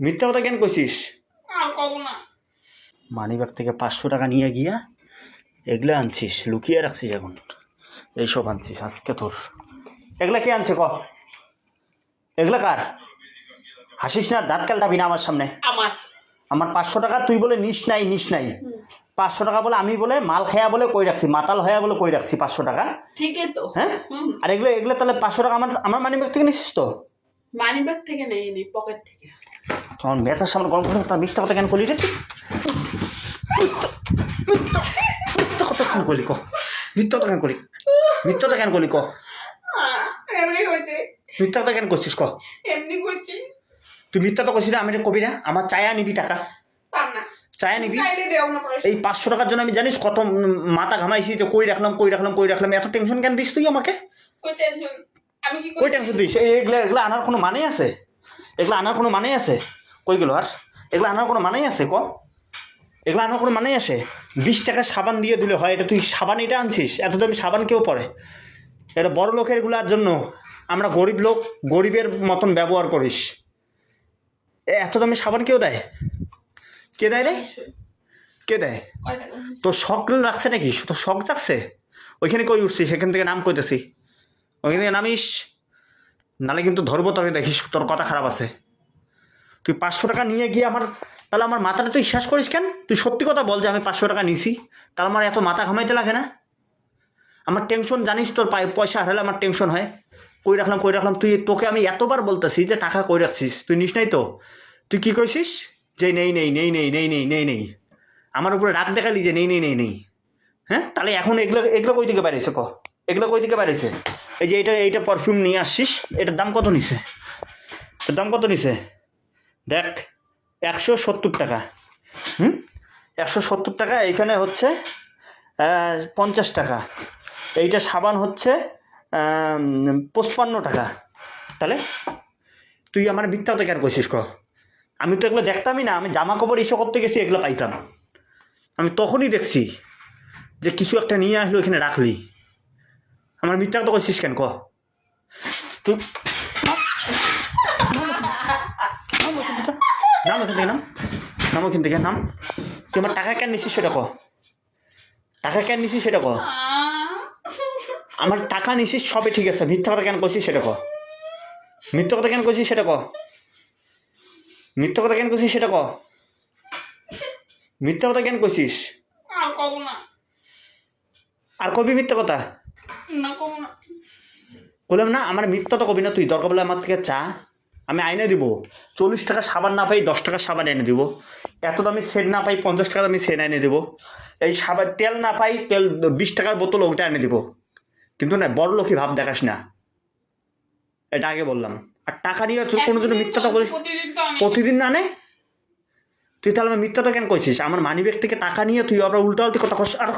মিথ্যা কথা কেন কইছিস? মানিব্যাগ থেকে পাঁচশো টাকা নিয়ে গিয়া এগুলো আনছিস লুকিয়ে রাখছিস এখন। এইসব আনছিস আজকে তোর। এগুলা কে আনছে ক? এগুলা কার? হাসিস না দাঁত কালটাবি না আমার সামনে। আমার। আমার পাঁচশো টাকা তুই বলে নিস নাই নিস নাই। পাঁচশো টাকা বলে আমি বলে মাল খায়া বলে কই রাখছি মাতাল হয়া বলে কই রাখছি পাঁচশো টাকা। ঠিকই তো হ্যাঁ আর এগুলো এগুলো তাহলে পাঁচশো টাকা আমার আমার মানিব্যাগ থেকে নিছিস তো মানি ব্যাগ থেকে নেই নি পকেট থেকে। তখন বেচার সামনে গরম করে তার কথা কেন করলি রে? মিথ্যা কথা কেন করলি ক? মিথ্যা কথা কেন করলি মিথ্যা কথা কেন করলি ক? আহ, এমনি হয়েছে মিথ্যা কেন করছিস ক? এমনি করছি তুই মিথ্যা তো করছিস আমি কবি না আমার চায়া নিবি টাকা। চায়া নিবি? এই পাঁচশো টাকার জন্য আমি জানিস কত মাথা ঘামাইছি যে কই রাখলাম কই রাখলাম কই রাখলাম এত টেনশন কেন দিস তুই আমাকে? কই টেনশন দিস? এই এগুলো এগুলো আনার কোনো মানে আছে? এগুলো আনার কোনো মানে আছে? কই গেলো আর? এগুলো আনার কোনো মানেই আছে ক? এগুলো আনার কোনো মানেই আছে? বিশ টাকা সাবান দিয়ে দিলে হয় এটা তুই সাবান এটা আনছিস? এত দামি সাবান কেউ পরে? এটা বড় লোকেরগুলার জন্য আমরা গরিব লোক গরিবের মতন ব্যবহার করিস। এত দামি সাবান কেউ দেয়? কে দেয় রে? কে দেয়? তোর শখ রাখছে নাকি? তোর শখ জাগছে? ওইখানে কই উঠছিস? সেখান থেকে নাম কইতেছি। ওইখান থেকে নামিস। নালে কিন্তু ধরবো তোকে দেখিস তোর কথা খারাপ আছে। তুই পাঁচশো টাকা নিয়ে গিয়ে আমার তাহলে আমার মাথাটা তুই শেষ করিস কেন? তুই সত্যি কথা বল যে আমি পাঁচশো টাকা নিছি। তাহলে আমার এত মাথা ঘামাইতে লাগে না? আমার টেনশন জানিস তোর পায়ে পয়সা হারালে আমার টেনশন হয়। কই রাখলাম কই রাখলাম? তুই তোকে আমি এতবার বলতেছি যে টাকা কই রাখছিস? তুই নিস নাই তো? তুই কী করেছিস যে নেই নেই নেই নেই নেই নেই নেই নেই। আমার উপরে রাগ দেখালি যে নেই নেই নেই নেই। হ্যাঁ? তাহলে এখন এগুলো এগুলো কই থেকে বেরিয়েছে ক? এগুলো কই থেকে বেরিয়েছে এই যে এইটা এইটা পারফিউম নিয়ে আসছিস, এটার দাম কত নিছে? এর দাম কত নিছে? দেখ, একশো সত্তর টাকা। হুম? একশো সত্তর টাকা, এইখানে হচ্ছে পঞ্চাশ টাকা। এইটা সাবান হচ্ছে পঁচপান্ন টাকা। তাহলে তুই আমার মিথ্যা কেন করছিস ক? আমি তো এগুলো দেখতামই না, আমি জামা কাপড় ইস্যু করতে গেছি, এগুলো পাইতাম। আমি তখনই দেখছি যে কিছু একটা নিয়ে আসলো, এখানে রাখলি। আমার মিথ্যা তো করছিস কেন? ক। নাম এখান থেকে নাম। নাম ওখান থেকে নাম। তুই আমার টাকা কেন নিছিস সেটা ক। টাকা কেন নিছিস সেটা ক। আমার টাকা নিছিস সবে ঠিক আছে। মিথ্যা কথা কেন করছিস সেটা ক। মিথ্যা কথা কেন করছিস সেটা ক। মিথ্যা কথা কেন করছিস সেটা ক? মিথ্যা কথা কেন করছিস আর কব না। আর কবি মিথ্যা কথা? না কব না। বললাম না আমার মিথ্যা তো কবি না তুই। দরকার বলে আমার থেকে চা। আমি আইনে দিব। চল্লিশ টাকা সাবান না পাই দশ টাকা সাবান এনে দিব। এত দামি সেট না পাই পঞ্চাশ টাকা দামি সেট এনে দিব। এই সাবান তেল না পাই তেল বিশ টাকার বোতল ওটা এনে দিব। কিন্তু না বড় লোকই ভাব দেখাস না? এটা আগে বললাম। আর টাকা নিয়ে কোনো দিনও মিথ্যাটা বলিস প্রতিদিন না নে। তুই তাহলে আমার মিথ্যাটা কেন করছিস আমার মানিব্যাগ থেকে টাকা নিয়ে তুই আবার উল্টা উল্টি কথা কস আর